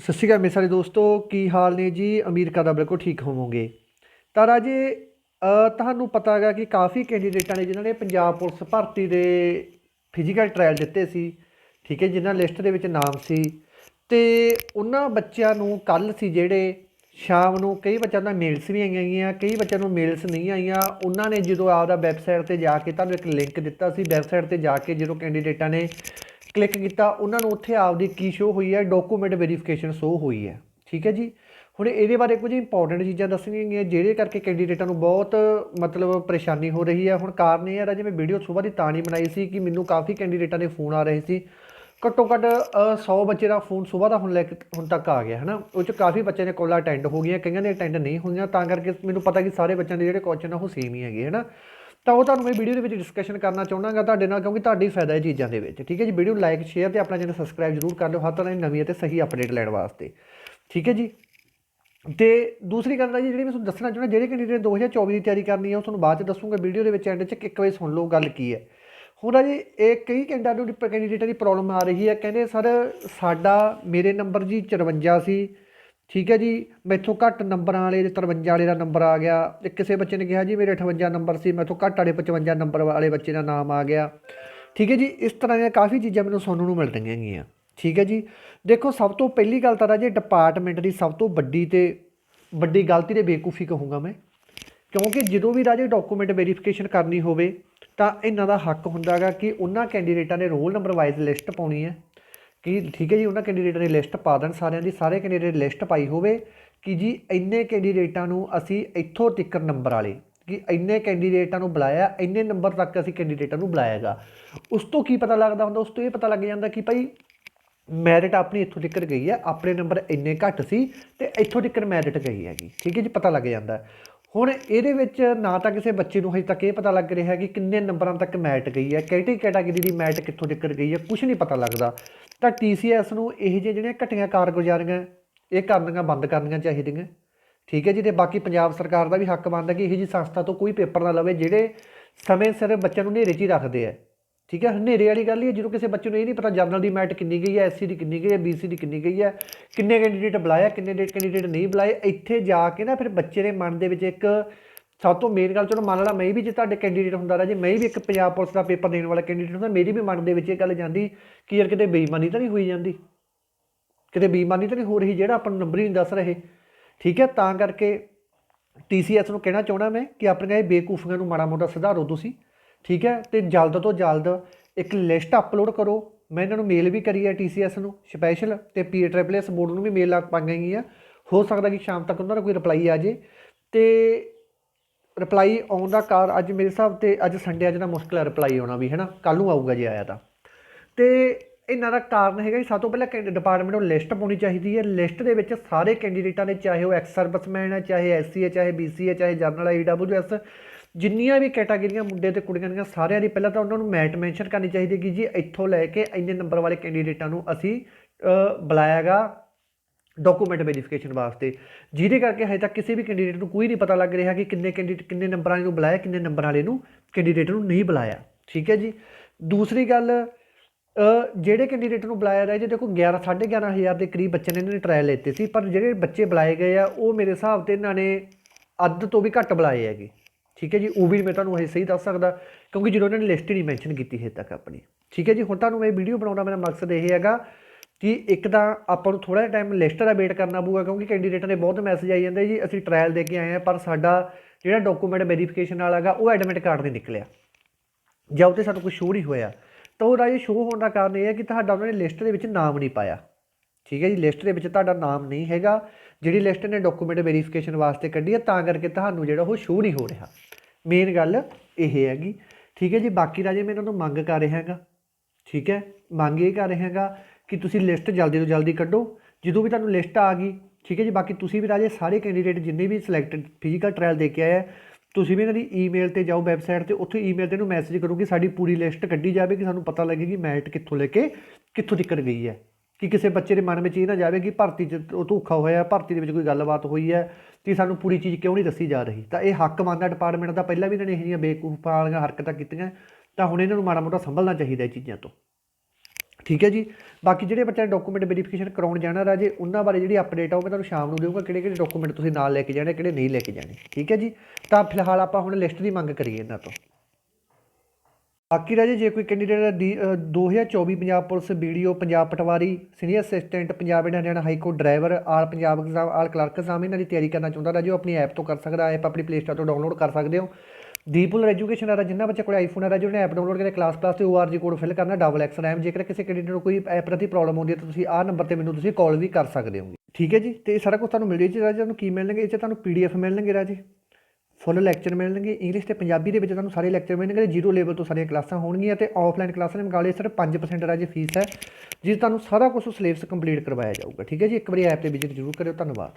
ਸਤਿ ਸ਼੍ਰੀ ਅਕਾਲ ਮੇਰੇ ਸਾਰੇ ਦੋਸਤੋ, ਕੀ ਹਾਲ ਨੇ ਜੀ? ਉਮੀਦ ਦਾ ਬਿਲਕੁਲ ਠੀਕ ਹੋਵੋਗੇ। ਤਾਂ ਰਾਜੇ ਤੁਹਾਨੂੰ ਪਤਾ ਹੈਗਾ ਕਿ ਕਾਫੀ ਕੈਂਡੀਡੇਟਾਂ ਨੇ ਜਿਨ੍ਹਾਂ ਨੇ ਪੰਜਾਬ ਪੁਲਿਸ ਭਰਤੀ ਦੇ ਫਿਜ਼ੀਕਲ ਟ੍ਰਾਇਲ ਦਿੱਤੇ ਸੀ, ਠੀਕ ਹੈ, ਜਿਨ੍ਹਾਂ ਲਿਸਟ ਦੇ ਵਿੱਚ ਨਾਮ ਸੀ। ਤੇ ਉਹਨਾਂ ਬੱਚਿਆਂ ਨੂੰ ਕੱਲ ਸੀ ਜਿਹੜੇ ਸ਼ਾਮ ਨੂੰ ਕਈ ਬੱਚਿਆਂ ਦਾ ਮੇਲਸ ਵੀ ਆਈਆਂ ਗਈਆਂ, ਕਈ ਬੱਚਿਆਂ ਨੂੰ ਮੇਲਸ ਨਹੀਂ ਆਈਆਂ। ਉਹਨਾਂ ਨੇ ਜਦੋਂ ਆਪਦਾ ਵੈਬਸਾਈਟ ਤੇ ਜਾ ਕੇ ਤੁਹਾਨੂੰ ਇੱਕ ਲਿੰਕ ਦਿੱਤਾ ਸੀ ਵੈਬਸਾਈਟ ਤੇ ਜਾ ਕੇ ਜਦੋਂ ਕੈਂਡੀਡੇਟਾਂ ਨੇ ਕਲਿੱਕ ਕੀਤਾ ਉਹਨਾਂ ਨੂੰ ਉੱਥੇ ਆਪਦੀ ਕੀ ਸ਼ੋ ਹੋਈ ਹੈ ਡਾਕੂਮੈਂਟ ਵੈਰੀਫਿਕੇਸ਼ਨ ਸ਼ੋ ਹੋਈ ਹੈ। ਠੀਕ ਹੈ ਜੀ? ਹੁਣ ਇਹਦੇ ਬਾਰੇ ਕੁਝ ਇੰਪੋਰਟੈਂਟ ਚੀਜ਼ਾਂ ਦੱਸਣੀਆਂ ਗਈਆਂ ਜਿਹੜੇ ਕਰਕੇ ਕੈਂਡੀਡੇਟਾਂ ਨੂੰ ਬਹੁਤ ਮਤਲਬ ਪਰੇਸ਼ਾਨੀ ਹੋ ਰਹੀ ਹੈ। ਹੁਣ ਕਾਰਨ ਇਹ ਹੈ ਰਾਜੇ ਮੈਂ ਵੀਡੀਓ ਸਵੇਰ ਦੀ ਤਾਂ ਨਹੀਂ ਬਣਾਈ ਸੀ ਕਿ ਮੈਨੂੰ ਕਾਫੀ ਕੈਂਡੀਡੇਟਾਂ ਦੇ ਫੋਨ ਆ ਰਹੇ ਸੀ। ਘੱਟੋ ਘੱਟ ਅ, 100 ਬੱਚੇ ਦਾ ਫੋਨ ਸਵੇਰ ਦਾ ਹੁਣ ਲੈ ਕੇ ਹੁਣ ਤੱਕ ਆ ਗਿਆ ਹੈ ਨਾ ਉਹ ਚ ਕਾਫੀ ਬੱਚਿਆਂ ਨੇ ਕੋਲਾਂ ਅਟੈਂਡ ਹੋ ਗਈਆਂ ਕਈਆਂ ਦੇ ਅਟੈਂਡ ਨਹੀਂ ਹੋਈਆਂ ਤਾਂ ਕਰਕੇ ਮੈਨੂੰ ਪਤਾ ਕਿ ਸਾਰੇ ਬੱਚਿਆਂ ਦੇ ਜਿਹੜੇ ਕੁਐਸਚਨ ਆ ਉਹ ਸੇਮ ਹੀ ਹੈਗੇ ਹੈ ਨਾ ਤਾਂ ਉਹ ਤੁਹਾਨੂੰ ਮੈਂ ਵੀਡੀਓ ਦੇ ਵਿੱਚ ਡਿਸਕਸ਼ਨ ਕਰਨਾ ਚਾਹੁੰਦਾਗਾ ਤੁਹਾਡੇ ਨਾਲ, ਕਿਉਂਕਿ ਤੁਹਾਡੀ ਫਾਇਦਾ ਇਹ ਚੀਜ਼ਾਂ ਦੇ ਵਿੱਚ, ਠੀਕ ਹੈ ਜੀ? ਵੀਡੀਓ ਲਾਈਕ ਸ਼ੇਅਰ ਤੇ ਆਪਣਾ ਚੈਨਲ ਸਬਸਕ੍ਰਾਈਬ ਜ਼ਰੂਰ ਕਰ ਲਿਓ, ਹਰ ਤਰ੍ਹਾਂ ਦੀ ਨਵੀਂ ਅਤੇ ਸਹੀ ਅਪਡੇਟ ਲੈਣ ਵਾਸਤੇ, ਠੀਕ ਹੈ ਜੀ? ਤੇ ਦੂਸਰੀ ਗੱਲ ਹੈ ਜੀ, ਜਿਹੜੀ ਮੈਂ ਤੁਹਾਨੂੰ ਦੱਸਣਾ ਚਾਹੁੰਦਾ, ਜਿਹੜੇ ਕੈਂਡੀਡੇਟ 2024 ਦੀ ਤਿਆਰੀ ਕਰਨੀ ਹੈ ਉਹ ਤੁਹਾਨੂੰ ਬਾਅਦ ਚ ਦੱਸੂਗਾ ਵੀਡੀਓ ਦੇ ਵਿੱਚ ਐਂਡ 'ਚ ਇੱਕ ਵਾਰੀ ਸੁਣ ਲਓ ਗੱਲ ਕੀ ਹੈ। ਹੁਣ ਆ ਜੀ, ਇਹ ਕਈ ਕੈਂਡੀਡੇਟ ਨੂੰ ਕੈਂਡੀਡੇਟਾਂ ਦੀ ਪ੍ਰੋਬਲਮ ਆ ਰਹੀ ਹੈ, ਕਹਿੰਦੇ ਸਰ ਸਾਡਾ, ਮੇਰੇ ਨੰਬਰ ਜੀ 54 ਸੀ ਠੀਕ ਹੈ ਜੀ, ਮੈਥੋਂ ਘੱਟ ਨੰਬਰਾਂ ਵਾਲੇ 53 ਵਾਲੇ ਦਾ ਨੰਬਰ ਆ ਗਿਆ। ਤੇ ਕਿਸੇ ਬੱਚੇ ਨੇ ਕਿਹਾ ਜੀ, ਮੇਰੇ 58 ਨੰਬਰ ਸੀ, ਮੈਥੋਂ ਘੱਟ ਵਾਲੇ 55 ਨੰਬਰ ਵਾਲੇ ਬੱਚੇ ਦਾ ਨਾਮ ਆ ਗਿਆ। ਠੀਕ ਹੈ ਜੀ, ਇਸ ਤਰ੍ਹਾਂ ਦੀਆਂ ਕਾਫੀ ਚੀਜ਼ਾਂ ਮੈਨੂੰ ਸੁਣਨ ਨੂੰ ਮਿਲ ਰਹੀਆਂ ਹੈਗੀਆਂ। ਠੀਕ ਹੈ ਜੀ, ਦੇਖੋ ਸਭ ਤੋਂ ਪਹਿਲੀ ਗੱਲ ਤਾਂ ਰਾਜੇ ਡਿਪਾਰਟਮੈਂਟ ਦੀ ਸਭ ਤੋਂ ਵੱਡੀ ਤੇ ਵੱਡੀ ਗਲਤੀ ਤੇ ਬੇਕੂਫੀ ਕਹੂੰਗਾ ਮੈਂ। ਕਿਉਂਕਿ ਜਦੋਂ ਵੀ ਰਾਜੇ ਡਾਕੂਮੈਂਟ ਵੈਰੀਫਿਕੇਸ਼ਨ ਕਰਨੀ ਹੋਵੇ, ਤਾਂ ਇਹਨਾਂ ਦਾ ਹੱਕ ਹੁੰਦਾਗਾ ਕਿ ਉਹਨਾਂ ਕੈਂਡੀਡੇਟਾਂ ਨੇ ਰੋਲ ਨੰਬਰ ਵਾਈਜ਼ ਲਿਸਟ ਪਾਉਣੀ ਹੈ। ਕਿ ਠੀਕ ਹੈ ਜੀ, ਉਹਨਾਂ ਕੈਂਡੀਡੇਟਾਂ ਦੀ ਲਿਸਟ ਪਾ ਦੇਣ ਸਾਰਿਆਂ ਦੀ, ਸਾਰੇ ਕੈਂਡੀਡੇਟ ਲਿਸਟ ਪਾਈ ਹੋਵੇ ਕਿ ਜੀ ਇੰਨੇ ਕੈਂਡੀਡੇਟਾਂ ਨੂੰ ਅਸੀਂ ਇੱਥੋਂ ਤੱਕ ਨੰਬਰ ਵਾਲੇ, ਕਿ ਇੰਨੇ ਕੈਂਡੀਡੇਟਾਂ ਨੂੰ ਬੁਲਾਇਆ, ਇੰਨੇ ਨੰਬਰ ਤੱਕ ਅਸੀਂ ਕੈਂਡੀਡੇਟਾਂ ਨੂੰ ਬੁਲਾਇਆਗਾ। ਉਸ ਤੋਂ ਕੀ ਪਤਾ ਲੱਗਦਾ ਹੁੰਦਾ? ਉਸ ਤੋਂ ਇਹ ਪਤਾ ਲੱਗ ਜਾਂਦਾ ਕਿ ਭਾਈ ਮੈਰਿਟ ਆਪਣੀ ਇੱਥੋਂ ਤੱਕ ਗਈ ਹੈ, ਆਪਣੇ ਨੰਬਰ ਇੰਨੇ ਘੱਟ ਸੀ ਤੇ ਇੱਥੋਂ ਤੱਕ ਮੈਰਿਟ ਗਈ ਹੈਗੀ। ਠੀਕ ਹੈ ਜੀ, ਪਤਾ ਲੱਗ ਜਾਂਦਾ। ਹੁਣ ਇਹਦੇ ਵਿੱਚ ਨਾ ਤਾਂ ਕਿਸੇ ਬੱਚੇ ਨੂੰ ਹਜੇ ਤੱਕ ਇਹ ਪਤਾ ਲੱਗ ਰਿਹਾ ਕਿ ਕਿੰਨੇ ਨੰਬਰਾਂ ਤੱਕ ਮੈਰਿਟ ਗਈ ਹੈ, ਕਿਹੜੀ ਕੈਟਾਗਰੀ ਦੀ ਮੈਰਿਟ ਕਿੱਥੋਂ ਤੱਕ ਗਈ ਹੈ ਕੁਝ ਨਹੀਂ ਪਤਾ ਲੱਗਦਾ। ਤਾਂ TCS ਨੂੰ ਇਹ ਜਿਹੇ ਜਿਹੜੀਆਂ ਘਟੀਆਂ ਕਾਰਗੁਜ਼ਾਰੀਆਂ ਇਹ ਕਰਨੀਆਂ ਬੰਦ ਕਰਨੀਆਂ ਚਾਹੀਦੀਆਂ। ਠੀਕ ਹੈ ਜੀ, ਤੇ ਬਾਕੀ ਪੰਜਾਬ ਸਰਕਾਰ ਦਾ ਵੀ ਹੱਕ ਬਣਦਾ ਕਿ ਇਹ ਜੀ ਸੰਸਥਾ ਤੋਂ ਕੋਈ ਪੇਪਰ ਨਾ ਲਵੇ ਜਿਹੜੇ ਸਮੇਂ ਸਿਰ ਬੱਚਿਆਂ ਨੂੰ ਹਨੇਰੇ 'ਚ ਹੀ ਰੱਖਦੇ ਆ। ਠੀਕ ਹੈ, ਹਨੇਰੇ ਵਾਲੀ ਗੱਲ ਹੀ ਹੈ ਜਦੋਂ ਕਿਸੇ ਬੱਚੇ ਨੂੰ ਇਹ ਨਹੀਂ ਪਤਾ ਜਰਨਲ ਦੀ ਮੈਟ ਕਿੰਨੀ ਗਈ ਹੈ ਐਸਸੀ ਦੀ ਕਿੰਨੀ ਗਈ ਹੈ ਬੀਸੀ ਦੀ ਕਿੰਨੀ ਗਈ ਹੈ, ਕਿੰਨੇ ਕੈਂਡੀਡੇਟ ਬੁਲਾਇਆ ਕਿੰਨੇ ਕੈਂਡੀਡੇਟ ਨਹੀਂ ਬੁਲਾਏ। ਇੱਥੇ ਜਾ ਕੇ ਨਾ ਫਿਰ ਬੱਚੇ ਦੇ ਮਨ ਦੇ ਵਿੱਚ ਇੱਕ ਸਭ ਤੋਂ ਮੇਨ ਗੱਲ ਚਲੋ ਮੰਨ ਲਾ, ਮੈਂ ਵੀ ਜੇ ਤੁਹਾਡੇ ਕੈਂਡੀਡੇਟ ਹੁੰਦਾ ਰਾ ਜੇ ਮੈਂ ਵੀ ਇੱਕ ਪੰਜਾਬ ਪੁਲਿਸ ਦਾ ਪੇਪਰ ਦੇਣ ਵਾਲਾ ਕੈਂਡੀਡੇਟ ਹੁੰਦਾ, ਮੇਰੀ ਵੀ ਮਨ ਦੇ ਵਿੱਚ ਇਹ ਗੱਲ ਜਾਂਦੀ ਕਿ ਯਾਰ ਕਿਤੇ ਬੇਈਮਾਨੀ ਤਾਂ ਨਹੀਂ ਹੋਈ ਜਾਂਦੀ? ਕਿਤੇ ਬੇਈਮਾਨੀ ਤਾਂ ਨਹੀਂ ਹੋ ਰਹੀ ਜਿਹੜਾ ਆਪਾਂ ਨੂੰ ਨੰਬਰ ਹੀ ਨਹੀਂ ਦੱਸ ਰਹੇ? ਠੀਕ ਹੈ, ਤਾਂ ਕਰਕੇ TCS ਨੂੰ ਕਹਿਣਾ ਚਾਹਣਾ ਮੈਂ ਕਿ ਆਪਣੀਆਂ ਇਹ ਬੇਕੂਫੀਆਂ ਨੂੰ ਮਾੜਾ ਮੋਟਾ ਸੁਧਾਰੋ ਤੁਸੀਂ। ਠੀਕ ਹੈ, ਤੇ ਜਲਦ ਤੋਂ ਜਲਦ ਇੱਕ ਲਿਸਟ ਅਪਲੋਡ ਕਰੋ। ਮੈਂ ਇਹਨਾਂ ਨੂੰ ਮੇਲ ਵੀ ਕਰੀ ਹੈ TCS ਨੂੰ ਸਪੈਸ਼ਲ ਤੇ PASS ਬੋਰਡ ਨੂੰ ਵੀ ਮੇਲ ਆ ਪਾਈਆਂ ਗਈਆਂ। ਹੋ ਸਕਦਾ ਕਿ ਸ਼ਾਮ ਤੱਕ ਉਹਨਾਂ ਦਾ ਕੋਈ ਰਿਪਲਾਈ ਆ ਜੇ ਤੇ ਰਿਪਲਾਈ ਆਉਣ ਦਾ ਕਾਰ ਅੱਜ ਮੇਰੇ ਹਿਸਾਬ ਤੇ ਅੱਜ ਸੰਡੇ ਅੱਜ ਦਾ ਮੁਸ਼ਕਲ ਹੈ ਰਿਪਲਾਈ ਆਉਣਾ ਵੀ ਹੈ ਨਾ ਕੱਲ ਨੂੰ ਆਊਗਾ ਜੇ ਆਇਆ ਤਾਂ। ਤੇ ਇਹਨਾਂ ਦਾ ਕਾਰਨ ਹੈਗਾ ਕਿ ਸਭ ਤੋਂ ਪਹਿਲਾਂ ਡਿਪਾਰਟਮੈਂਟ ਨੂੰ ਲਿਸਟ ਪਾਉਣੀ ਚਾਹੀਦੀ ਹੈ। ਲਿਸਟ ਦੇ ਵਿੱਚ ਸਾਰੇ ਕੈਂਡੀਡੇਟਾਂ ਨੇ ਚਾਹੇ ਉਹ ਐਕਸ ਸਰਵਿਸਮੈਨ ਹੈ ਚਾਹੇ ਐਸਸੀ ਹੈ ਚਾਹੇ ਬੀਸੀ ਹੈ ਚਾਹੇ ਜਰਨਲ ਹੈ ਈਡਬਲਯੂਐਸ ਜਿੰਨੀਆਂ ਵੀ ਕੈਟਾਗਰੀਆਂ ਮੁੰਡੇ ਤੇ ਕੁੜੀਆਂ ਦੀਆਂ ਸਾਰਿਆਂ ਦੀ ਪਹਿਲਾਂ ਤਾਂ ਉਹਨਾਂ ਨੂੰ ਮੈਟ ਮੈਂਸ਼ਨ ਕਰਨੀ ਚਾਹੀਦੀ ਕਿ ਜੀ। ਇੱਥੋਂ ਲੈ ਕੇ ਇੰਨੇ ਨੰਬਰ ਵਾਲੇ ਕੈਂਡੀਡੇਟਾਂ ਨੂੰ ਅਸੀਂ ਅ, ਬੁਲਾਇਆਗਾ ਡਾਕੂਮੈਂਟ ਵੈਰੀਫਿਕੇਸ਼ਨ ਵਾਸਤੇ। ਜਿਹਦੇ ਕਰਕੇ ਹਜੇ ਤੱਕ ਕਿਸੇ ਵੀ ਕੈਂਡੀਡੇਟ ਨੂੰ ਕੋਈ ਨਹੀਂ ਪਤਾ ਲੱਗ ਰਿਹਾ ਕਿ ਕਿੰਨੇ ਕੈਂਡੀਡੇਟ ਕਿੰਨੇ ਨੰਬਰਾਂ ਵਾਲੇ ਨੂੰ ਬੁਲਾਇਆ, ਕਿੰਨੇ ਨੰਬਰ ਵਾਲੇ ਨੂੰ ਕੈਂਡੀਡੇਟ ਨੂੰ ਨਹੀਂ ਬੁਲਾਇਆ। ਠੀਕ ਹੈ ਜੀ? ਦੂਸਰੀ ਗੱਲ ਜਿਹੜੇ ਕੈਂਡੀਡੇਟ ਨੂੰ ਬੁਲਾਇਆ ਰਿਹਾ ਜੇ, ਦੇਖੋ 11 11.5 ਹਜ਼ਾਰ ਦੇ ਕਰੀਬ ਬੱਚੇ ਨੇ ਇਹਨਾਂ ਨੇ ਟਰਾਇਲ ਲਿੱਤੇ ਸੀ, ਪਰ ਜਿਹੜੇ ਬੱਚੇ ਬੁਲਾਏ ਗਏ ਆ, ਉਹ ਮੇਰੇ ਹਿਸਾਬ ਤੇ ਇਹਨਾਂ ਨੇ ਅੱਧ ਤੋਂ ਵੀ ਘੱਟ ਬੁਲਾਏ ਹੈਗੇ। ਠੀਕ ਹੈ ਜੀ? ਉਹ ਵੀ ਮੈਂ ਤੁਹਾਨੂੰ ਇਹ ਸਹੀ ਦੱਸ ਸਕਦਾ, ਕਿਉਂਕਿ ਜਦੋਂ ਇਹਨਾਂ ਨੇ ਲਿਸਟ ਹੀ ਨਹੀਂ ਮੈਂਸ਼ਨ ਕੀਤੀ ਹੈ ਤੱਕ ਆਪਣੀ। ਠੀਕ ਹੈ ਜੀ? ਹੁਣ ਤੁਹਾਨੂੰ ਇਹ ਵੀਡੀਓ ਬਣਾਉਣਾ ਮੇਰਾ ਮਕਸਦ ਇਹ ਹੈਗਾ ਕਿ ਇੱਕ ਤਾਂ ਆਪਾਂ ਨੂੰ ਥੋੜਾ ਜਿਹਾ ਟਾਈਮ ਲਿਸਟ ਦਾ ਵੇਟ ਕਰਨਾ ਪਊਗਾ ਕਿਉਂਕਿ ਕੈਂਡੀਡੇਟਾਂ ਦੇ ਬਹੁਤ ਮੈਸੇਜ ਆਈ ਜਾਂਦੇ ਜੀ, ਅਸੀਂ ਟਰਾਇਲ ਦੇ ਕੇ ਆਏ ਆ ਪਰ ਸਾਡਾ ਜਿਹੜਾ ਡਾਕੂਮੈਂਟ ਵੈਰੀਫਿਕੇਸ਼ਨ ਵਾਲਾ ਹੈਗਾ, ਉਹ ਐਡਮਿਟ ਕਾਰਡ ਨਹੀਂ ਨਿਕਲਿਆ। ਜਾਂ ਉੱਤੇ ਸਾਨੂੰ ਕੋਈ ਸ਼ੋਅ ਨਹੀਂ ਹੋਇਆ। ਤਾਂ ਉਹ ਰਾਜੇ ਸ਼ੋਅ ਹੋਣ ਦਾ ਕਾਰਨ ਇਹ ਹੈ ਕਿ ਤੁਹਾਡਾ ਉਹਨਾਂ ਨੇ ਲਿਸਟ ਦੇ ਵਿੱਚ ਨਾਮ ਨਹੀਂ ਪਾਇਆ। ਠੀਕ ਹੈ ਜੀ ਲਿਸਟ ਦੇ ਵਿੱਚ ਤੁਹਾਡਾ ਨਾਮ ਨਹੀਂ ਹੈਗਾ, ਜਿਹੜੀ ਲਿਸਟ ਨੇ ਡਾਕੂਮੈਂਟ ਵੈਰੀਫਿਕੇਸ਼ਨ ਵਾਸਤੇ ਕੱਢੀ ਹੈ, ਤਾਂ ਕਰਕੇ ਤੁਹਾਨੂੰ ਜਿਹੜਾ ਉਹ ਸ਼ੋਅ ਨਹੀਂ ਹੋ ਰਿਹਾ। ਮੇਨ ਗੱਲ ਇਹ ਹੈਗੀ ਠੀਕ ਹੈ ਜੀ, ਬਾਕੀ ਰਾਜੇ ਮੈਂ ਇਹਨਾਂ ਨੂੰ ਮੰਗ ਕਰ ਰਿਹਾ ਹੈਗਾ। ਠੀਕ ਹੈ, ਮੰਗ ਇਹ ਕਰ ਰਿਹਾ ਹੈਗਾ ਕਿ ਤੁਸੀਂ ਲਿਸਟ ਜਲਦੀ ਤੋਂ ਜਲਦੀ ਕੱਢੋ। ਜਦੋਂ ਵੀ ਤੁਹਾਨੂੰ ਲਿਸਟ ਆ ਗਈ, ਠੀਕ ਹੈ ਜੀ, ਬਾਕੀ ਤੁਸੀਂ ਵੀ ਰਾਜੇ ਸਾਰੇ ਕੈਂਡੀਡੇਟ ਜਿੰਨੇ ਵੀ ਸਿਲੈਕਟਡ ਫਿਜ਼ੀਕਲ ਟ੍ਰਾਇਲ ਦੇ ਕੇ ਆਏ ਆ, ਤੁਸੀਂ ਵੀ ਇਹਨਾਂ ਦੀ ਈਮੇਲ ਤੇ ਜਾਓ ਵੈਬਸਾਈਟ ਤੇ, ਉੱਥੇ ਈਮੇਲ ਤੇ ਨੂੰ ਮੈਸੇਜ ਕਰੋ ਕਿ ਸਾਡੀ ਪੂਰੀ ਲਿਸਟ ਕੱਢੀ ਜਾਵੇ ਕਿ ਸਾਨੂੰ ਪਤਾ ਲੱਗੇ ਕਿ ਮੈਰਿਟ ਕਿੱਥੋਂ ਲੈ ਕੇ ਕਿੱਥੋਂ ਤੱਕ ਗਈ ਹੈ। ਕਿ ਕਿਸੇ ਬੱਚੇ ਦੇ ਮਨ ਵਿੱਚ ਇਹ ਨਾ ਜਾਵੇ ਕਿ ਭਰਤੀ 'ਚ ਉਹ ਧੋਖਾ ਹੋਇਆ, ਭਰਤੀ ਦੇ ਵਿੱਚ ਕੋਈ ਗੱਲਬਾਤ ਹੋਈ ਹੈ ਤੇ ਸਾਨੂੰ ਪੂਰੀ ਚੀਜ਼ ਕਿਉਂ ਨਹੀਂ ਦੱਸੀ ਜਾ ਰਹੀ। ਤਾਂ ਇਹ ਹੱਕ ਮੰਨਦਾ ਡਿਪਾਰਟਮੈਂਟ ਦਾ, ਪਹਿਲਾਂ ਵੀ ਇਹਨਾਂ ਨੇ ਇਹੋ ਜਿਹੀਆਂ ਬੇਕੂਫਾਂ ਵਾਲੀਆਂ ਹਰਕਤਾਂ ਕੀਤੀਆਂ, ਤਾਂ ਹੁਣ ਇਹਨਾਂ ਨੂੰ ਮਾੜਾ ਮੋਟਾ ਸੰਭਲਣਾ ਚਾਹੀਦਾ ਇਹ ਚੀਜ਼ਾਂ ਤੋਂ। ਠੀਕ ਹੈ ਜੀ? ਬਾਕੀ ਜਿਹੜੇ ਬੱਚਿਆਂ ਨੇ ਡਾਕੂਮੈਂਟ ਵੈਰੀਫਿਕੇਸ਼ਨ ਕਰਾਉਣ ਜਾਣਾ ਰਾਜੇ ਉਹਨਾਂ ਬਾਰੇ ਜਿਹੜੀ ਅਪਡੇਟ ਆ ਮੈਂ ਤੁਹਾਨੂੰ ਸ਼ਾਮ ਨੂੰ ਦੇਵਾਂਗਾ ਕਿਹੜੇ ਕਿਹੜੇ ਡਾਕੂਮੈਂਟ ਤੁਸੀਂ ਨਾਲ ਲੈ ਕੇ ਜਾਣੇ ਕਿਹੜੇ ਨਹੀਂ ਲੈ ਕੇ ਜਾਣੇ ਠੀਕ ਹੈ ਜੀ? ਤਾਂ ਫਿਲਹਾਲ ਆਪਾਂ ਹੁਣ ਲਿਸਟ ਦੀ ਮੰਗ ਕਰੀਏ ਇਹਨਾਂ ਤੋਂ। ਬਾਕੀ ਰਾਜੇ ਜੇ ਕੋਈ ਕੈਂਡੀਡੇਟ ਦੀ ਅ, 2024 Punjab police video Punjab patwari senior assistant Punjab and Haryana high court driver all Punjab exam all clerk exam ਇਹਨਾਂ ਦੀ ਤਿਆਰੀ ਕਰਨਾ ਚਾਹੁੰਦਾ ਰਾਜੇ ਉਹ ਆਪਣੀ ਐਪ ਤੋਂ ਕਰ ਸਕਦਾ ਐਪ ਆਪਣੀ ਪਲੇ ਸਟੋਰ ਤੋਂ ਡਾਊਨਲੋਡ ਕਰ ਸਕਦੇ ਹੋ। ਦੀਪੁਲ ਐਜੂਕੇਸ਼ਨ ਆ ਜਿੰਨਾ ਬੱਚੇ ਕੋਲ ਆਈਫੋਨ ਆ ਰਾਜੇ ਉਹਨੇ ਐਪ ਡਾਊਨਲੋਡ ਕਰਕੇ ਕਲਾਸ ਕਲਾਸ ਤੇ ORG ਕੋਡ ਫਿਲ ਕਰਨਾ ਡਬਲ ਐਕਸ ਰੈਮ ਜੇਕਰ ਕਿਸੇ ਕੈਂਡੀਡੇਟ ਨੂੰ ਕੋਈ ਐਪ ਪ੍ਰਤੀ ਪ੍ਰੋਬਲਮ ਆਉਂਦੀ ਹੈ, ਤਾਂ ਤੁਸੀਂ ਆਹ ਨੰਬਰ ਤੇ ਮੈਨੂੰ ਤੁਸੀਂ ਕਾਲ ਵੀ ਕਰ ਸਕਦੇ ਹੋ ਠੀਕ ਹੈ ਜੀ? ਤੇ ਇਹ ਸਾਰਾ ਕੁਝ ਤੁਹਾਨੂੰ ਮਿਲ ਜੇ ਜੀ, ਰਾਜੇ, ਤੁਹਾਨੂੰ ਕੀ ਮਿਲਣਗੇ? ਇਹ 'ਚ ਤੁਹਾਨੂੰ ਪੀਡੀਐਫ ਮਿਲਣਗੇ, ਰਾਜੇ। ਫੁੱਲ ਲੈਕਚਰ ਮਿਲਣਗੇ ਇੰਗਲਿਸ਼ ਤੇ ਪੰਜਾਬੀ ਦੇ ਵਿੱਚ ਤੁਹਾਨੂੰ ਸਾਰੇ ਲੈਕਚਰ ਮਿਲਣਗੇ ਜ਼ੀਰੋ ਲੈਵਲ ਤੋਂ ਸਾਰੀਆਂ ਕਲਾਸਾਂ ਹੋਣਗੀਆਂ ਤੇ ਆਫਲਾਈਨ ਕਲਾਸਾਂ ਦੇ ਮੁਕਾਬਲੇ ਸਿਰਫ 5% ਰਾਜੇ ਫੀਸ ਹੈ, ਜਿਸ ਤੁਹਾਨੂੰ ਸਾਰਾ ਕੁਝ ਸਿਲੇਬਸ ਕੰਪਲੀਟ ਕਰਵਾਇਆ ਜਾਊਗਾ। ਠੀਕ ਹੈ ਜੀ? ਇੱਕ ਵਾਰੀ ਐਪ ਤੇ ਵਿਜ਼ਿਟ ਜ਼ਰੂਰ ਕਰਿਓ, ਧੰਨਵਾਦ।